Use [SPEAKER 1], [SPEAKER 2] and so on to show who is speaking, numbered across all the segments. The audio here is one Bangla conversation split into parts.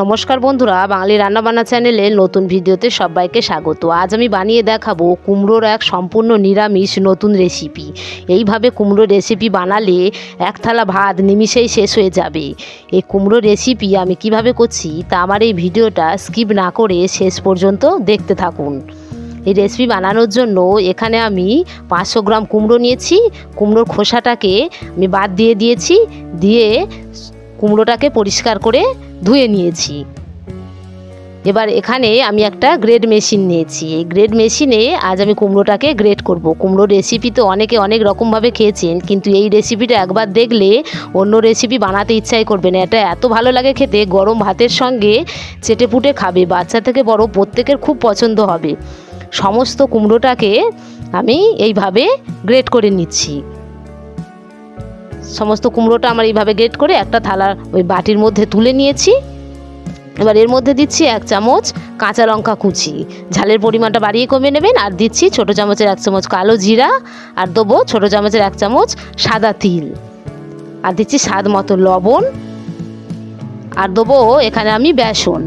[SPEAKER 1] নমস্কার বন্ধুরা, বাঙালি রান্নাবান্না চ্যানেলে নতুন ভিডিওতে সবাইকে স্বাগত। আজ আমি বানিয়ে দেখাবো কুমড়োর এক সম্পূর্ণ নিরামিষ নতুন রেসিপি এইভাবে কুমড়ো রেসিপি বানালে এক থালা ভাত নিমিষেই শেষ হয়ে যাবে। এই কুমড়ো রেসিপি আমি কীভাবে করছি তা আমার এই ভিডিওটা স্কিপ না করে শেষ পর্যন্ত দেখতে থাকুন। এই রেসিপি বানানোর জন্য এখানে আমি পাঁচশো গ্রাম কুমড়ো নিয়েছি। কুমড়োর খোসাটাকে আমি বাদ দিয়ে দিয়েছি। দিয়ে কুমড়োটাকে পরিষ্কার করে ধুয়ে নিয়েছি। এবার এখানে আমি একটা গ্রেড মেশিন নিয়েছি। এই গ্রেড মেশিনে আজ আমি কুমড়োটাকে গ্রেড করব। কুমড়ো রেসিপি তো অনেকে অনেক রকমভাবে খেয়েছেন, কিন্তু এই রেসিপিটা একবার দেখলে অন্য রেসিপি বানাতে ইচ্ছাই করবে না। এটা এত ভালো লাগে খেতে, গরম ভাতের সঙ্গে চেটে পুটে খাবে, বাচ্চা থেকে বড় প্রত্যেকের খুব পছন্দ হবে। সমস্ত কুমড়োটাকে আমি এইভাবে গ্রেড করে নিচ্ছি। সমস্ত কুমড়োটা আমার এইভাবে গ্রেট করে একটা থালার ওই বাটির মধ্যে তুলে নিয়েছি। এবার এর মধ্যে দিচ্ছি এক চামচ কাঁচা লঙ্কা কুচি। ঝালের পরিমাণটা বাড়িয়ে কমিয়ে নেবেন আর দিচ্ছি ছোটো চামচের এক চামচ কালো জিরা আর দেবো ছোটো চামচের এক চামচ সাদা তিল। আর দিচ্ছি স্বাদ মতো লবণ আর দেবো এখানে আমি বেসন।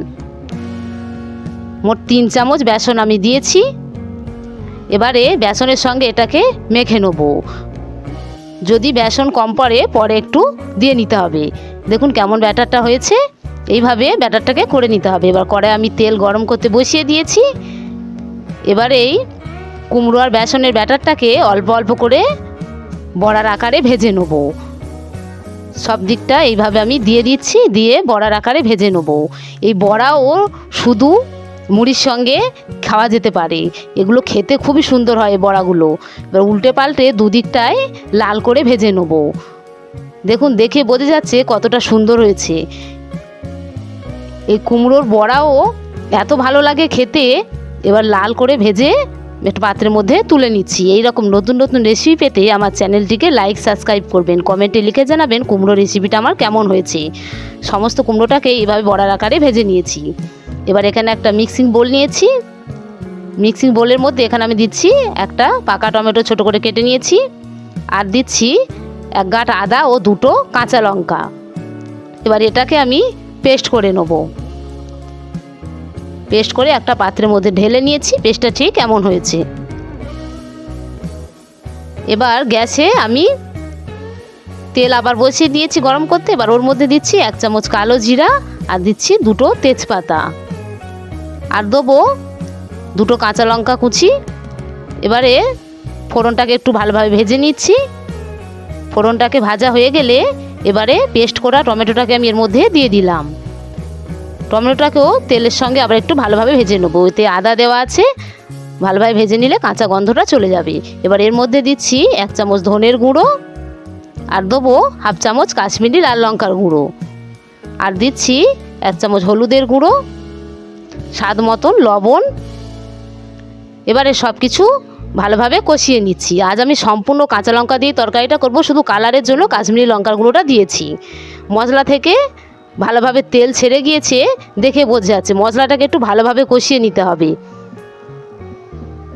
[SPEAKER 1] মোট তিন চামচ বেসন আমি দিয়েছি। এবারে বেসনের সঙ্গে এটাকে মেখে নেব। যদি বেসন কম পড়ে, পরে একটু দিয়ে নিতে হবে। দেখুন কেমন ব্যাটারটা হয়েছে। এইভাবে ব্যাটারটাকে করে নিতে হবে। এবার করে আমি তেল গরম করতে বসিয়ে দিয়েছি। এবার এই কুমড়ো আর বেসনের ব্যাটারটাকে অল্প অল্প করে বড়ার আকারে ভেজে নেব। সব দিকটা এইভাবে আমি দিয়ে দিচ্ছি, দিয়ে বড়ার আকারে ভেজে নেব। এই বড়াও শুধু মুড়ির সঙ্গে খাওয়া যেতে পারে। এগুলো খেতে খুবই সুন্দর হয় বড়াগুলো। এবার উল্টে পাল্টে দুদিকটায় লাল করে ভেজে নেব। দেখুন, দেখে বোঝা যাচ্ছে কতটা সুন্দর হয়েছে। এই কুমড়োর বড়াও এত ভালো লাগে খেতে, এবার লাল করে ভেজে একটা পাত্রের মধ্যে তুলে নিচ্ছি। এই রকম নতুন নতুন রেসিপি পেতে আমার চ্যানেলটিকে লাইক সাবস্ক্রাইব করবেন। কমেন্টে লিখে জানাবেন কুমড়ো রেসিপিটা আমার কেমন হয়েছে। সমস্ত কুমড়োটাকে এইভাবে বড়ার আকারে ভেজে নিয়েছি। এবার এখানে একটা মিক্সিং বোল নিয়েছি। মিক্সিং বোলের মধ্যে এখানে আমি দিচ্ছি একটা পাকা টমেটো ছোট করে কেটে নিয়েছি আর দিচ্ছি এক গাঁট আদা ও দুটো কাঁচা লঙ্কা। এবার এটাকে আমি পেস্ট করে নেব। পেস্ট করে একটা পাত্রের মধ্যে ঢেলে নিয়েছি পেস্টটা ঠিক এমন হয়েছে। এবার গ্যাসে আমি তেল আবার বসিয়ে দিয়েছি গরম করতে। এবার ওর মধ্যে দিচ্ছি এক চামচ কালো জিরা আর দিচ্ছি দুটো তেজপাতা। আর দেবো দুটো কাঁচা লঙ্কা কুচি। এবারে ফোড়নটাকে একটু ভালোভাবে ভেজে নিচ্ছি। ফোড়নটাকে ভাজা হয়ে গেলে এবারে পেস্ট করা টমেটোটাকে আমি এর মধ্যে দিয়ে দিলাম। টমেটোটাকেও তেলের সঙ্গে আবার একটু ভালোভাবে ভেজে নেব। এতে আদা দেওয়া আছে। ভালোভাবে ভেজে নিলে কাঁচা গন্ধটা চলে যাবে। এবার এর মধ্যে দিচ্ছি এক চামচ ধনের গুঁড়ো আর দেবো হাফ চামচ কাশ্মীরি লাল লঙ্কার গুঁড়ো। আর দিচ্ছি এক চামচ হলুদের গুঁড়ো। স্বাদ মতন লবণ। এবারে সব কিছু ভালোভাবে কষিয়ে নিচ্ছি। আজ আমি সম্পূর্ণ কাঁচা লঙ্কা দিয়ে তরকারিটা করব, শুধু কালারের জন্য কাশ্মীরি লঙ্কার গুঁড়োটা দিয়েছি। মশলা থেকে ভালোভাবে তেল ছেড়ে গিয়েছে, দেখে বোঝা যাচ্ছে। মশলাটাকে একটু ভালোভাবে কষিয়ে নিতে হবে।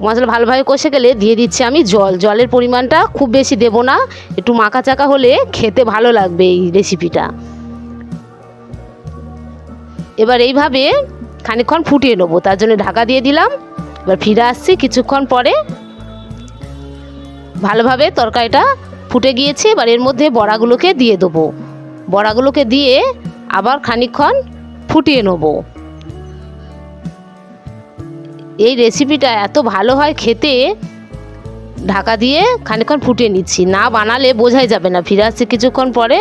[SPEAKER 1] মশলা ভালোভাবে কষে গেলে দিয়ে দিচ্ছি আমি জল। জলের পরিমাণটা খুব বেশি দেব না। একটু মাখা চাকা হলে খেতে ভালো লাগবে এই রেসিপিটা এবার এইভাবে খানিকক্ষণ ফুটিয়ে নেব, তার জন্য ঢাকা দিয়ে দিলাম। এবার ফিরে আসছি, কিছুক্ষণ পরে ভালোভাবে তরকারিটা ফুটে গিয়েছে, এবার এর মধ্যে বড়াগুলোকে দিয়ে দেবো। বড়াগুলোকে দিয়ে আবার খানিকক্ষণ ফুটিয়ে নেব। এই রেসিপিটা এত ভালো হয় খেতে, ঢাকা দিয়ে খানিকক্ষণ ফুটিয়ে নিচ্ছি। না বানালে বোঝাই যাবে না। ফিরে আসছে কিছুক্ষণ পরে।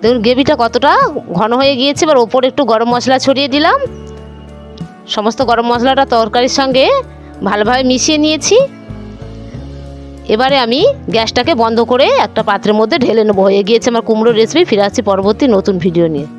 [SPEAKER 1] দেখুন, গ্রেভিটা কতটা ঘন হয়ে গিয়েছে, এবার ওপর একটু গরম মশলা ছড়িয়ে দিলাম। সমস্ত গরম মশলাটা তরকারির সঙ্গে ভালোভাবে মিশিয়ে নিয়েছি। এবারে আমি গ্যাসটাকে বন্ধ করে একটা পাত্রের মধ্যে ঢেলে নেব। হয়ে গিয়েছে আমার কুমড়োর রেসিপি ফিরে আসছি পরবর্তী নতুন ভিডিও নিয়ে।